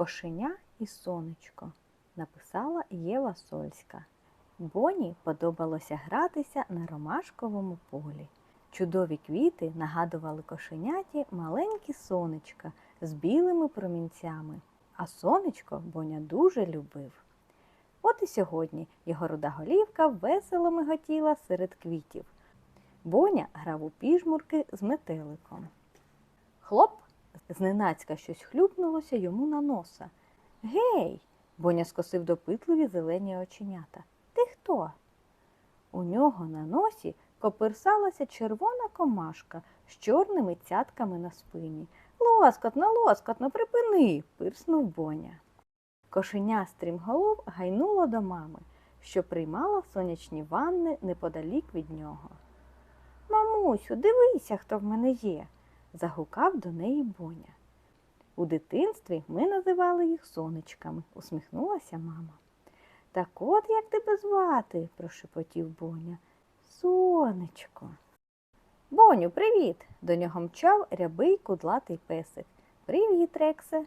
Кошеня і сонечко написала Єва Сольська. Боні подобалося гратися на ромашковому полі. Чудові квіти нагадували кошеняті маленькі сонечка з білими промінцями, а сонечко Боня дуже любив. От і сьогодні його руда голівка весело миготіла серед квітів. Боня грав у піжмурки з метеликом. Хлоп! Зненацька щось хлюпнулося йому на носа. Гей! Боня скосив допитливі зелені оченята. Ти хто? У нього на носі коперсалася червона комашка з чорними цятками на спині. Лоскотно, лоскотно, припини, пирснув Боня. Кошеня стрімголов гайнуло до мами, що приймала сонячні ванни неподалік від нього. Мамусю, дивися, хто в мене є, загукав до неї Боня. У дитинстві ми називали їх сонечками, усміхнулася мама. Так от як тебе звати? прошепотів Боня. Сонечко. Боню, привіт! До нього мчав рябий кудлатий песик. Привіт, Рексе.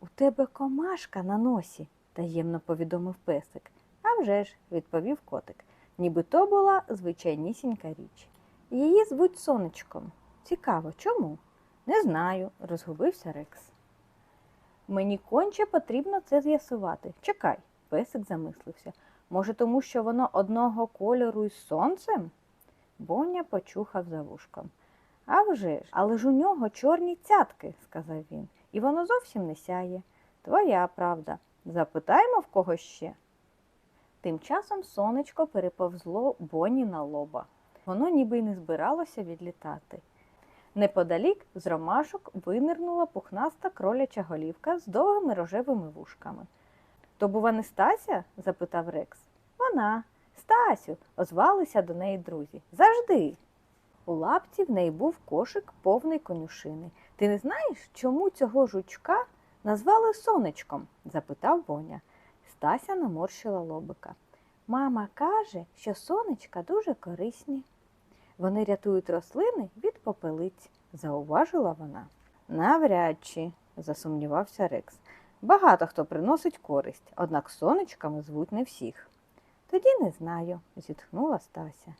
У тебе комашка на носі, таємно повідомив песик. «А вже ж», – відповів котик, ніби то була звичайнісінька річ. Її звуть сонечком. Цікаво, чому? Не знаю, розгубився Рекс. Мені конче потрібно це з'ясувати. Чекай, песик замислився. Може, тому що воно одного кольору із сонцем? Боня почухав за вушком. «А вже ж, але ж у нього чорні цятки, сказав він, і воно зовсім не сяє. Твоя правда. Запитаємо в кого ще. Тим часом сонечко переповзло Боні на лоба. Воно ніби й не збиралося відлітати. Неподалік з ромашок винирнула пухнаста кроляча голівка з довгими рожевими вушками. То, бува, не Стася? запитав Рекс. Вона. Стасю, озвалися до неї друзі. Завжди. У лапці в неї був кошик повний конюшини. Ти не знаєш, чому цього жучка назвали сонечком? запитав Боня. Стася наморщила лобика. Мама каже, що сонечка дуже корисні. Вони рятують рослини від попелиць, зауважила вона. Навряд чи, засумнівався Рекс. Багато хто приносить користь, однак сонечками звуть не всіх. Тоді не знаю, зітхнула Стася.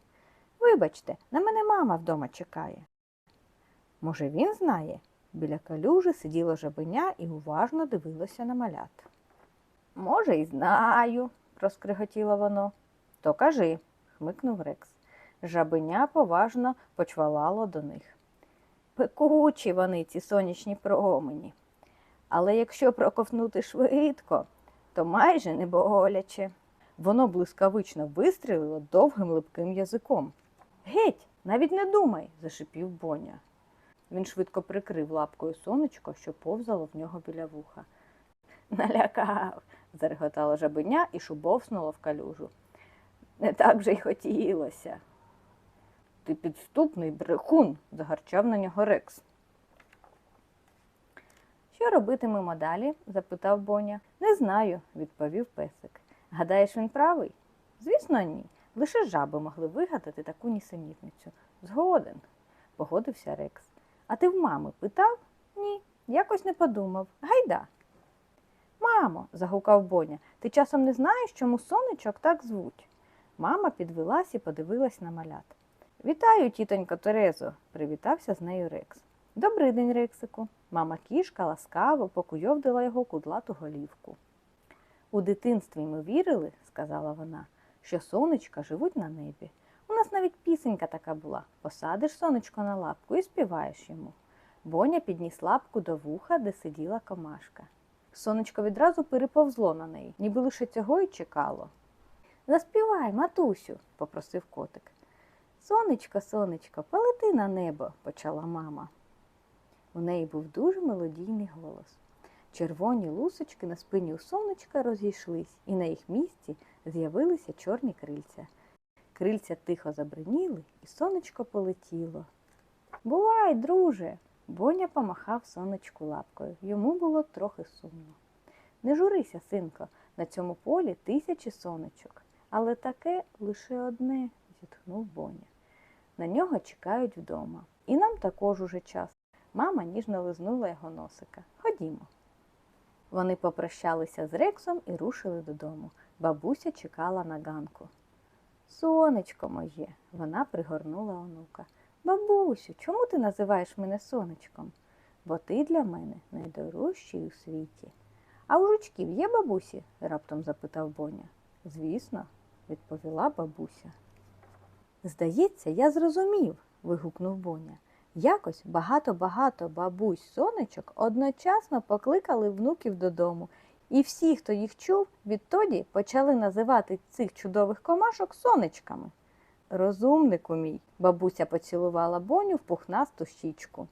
Вибачте, на мене мама вдома чекає. Може, він знає? Біля калюжі сиділо жабеня і уважно дивилося на малят. Може, і знаю, проскриготіло воно. То кажи, хмикнув Рекс. Жабеня поважно почвалало до них. Пекучі вони, ці сонячні промені. Але якщо проковтнути швидко, то майже не боляче. Воно блискавично вистрілило довгим липким язиком. Геть, навіть не думай, зашипів Боня. Він швидко прикрив лапкою сонечко, що повзало в нього біля вуха. Налякав, зареготало жабеня і шубовснуло в калюжу. Не так вже й хотілося. Ти підступний брехун, загарчав на нього Рекс. Що робитимемо далі? запитав Боня. Не знаю, відповів песик. Гадаєш, він правий? Звісно, ні. Лише жаби могли вигадати таку нісенітницю. Згоден, погодився Рекс. А ти в мами питав? Ні, якось не подумав. Гайда. Мамо, загукав Боня, ти часом не знаєш, чому сонечок так звуть? Мама підвелась і подивилась на малят. Вітаю, тітонько Терезо, привітався з нею Рекс. Добрий день, Рексику. Мама кішка ласкаво покуйовдила його кудлату голівку. У дитинстві ми вірили, сказала вона, що сонечка живуть на небі. У нас навіть пісенька така була посадиш сонечко на лапку і співаєш йому. Боня підніс лапку до вуха, де сиділа комашка. Сонечко відразу переповзло на неї, ніби лише цього й чекало. Заспівай, матусю, попросив котик. Сонечко, сонечко, полети на небо, почала мама. У неї був дуже мелодійний голос. Червоні лусочки на спині у сонечка розійшлись, і на їх місці з'явилися чорні крильця. Крильця тихо забриніли, і сонечко полетіло. Бувай, друже. Боня помахав сонечку лапкою. Йому було трохи сумно. Не журися, синко, на цьому полі тисячі сонечок, але таке лише одне, зітхнув Боня. На нього чекають вдома. І нам також уже час. Мама ніжно лизнула його носика. Ходімо. Вони попрощалися з Рексом і рушили додому. Бабуся чекала на ганку. Сонечко моє, вона пригорнула онука. Бабусю, чому ти називаєш мене сонечком? Бо ти для мене найдорожчий у світі. А у жучків є бабусі? раптом запитав Боня. Звісно, відповіла бабуся. Здається, я зрозумів, вигукнув Боня. Якось багато-багато бабусь сонечок одночасно покликали внуків додому, і всі, хто їх чув, відтоді почали називати цих чудових комашок сонечками. Розумнику мій, бабуся поцілувала Боню в пухнасту щічку.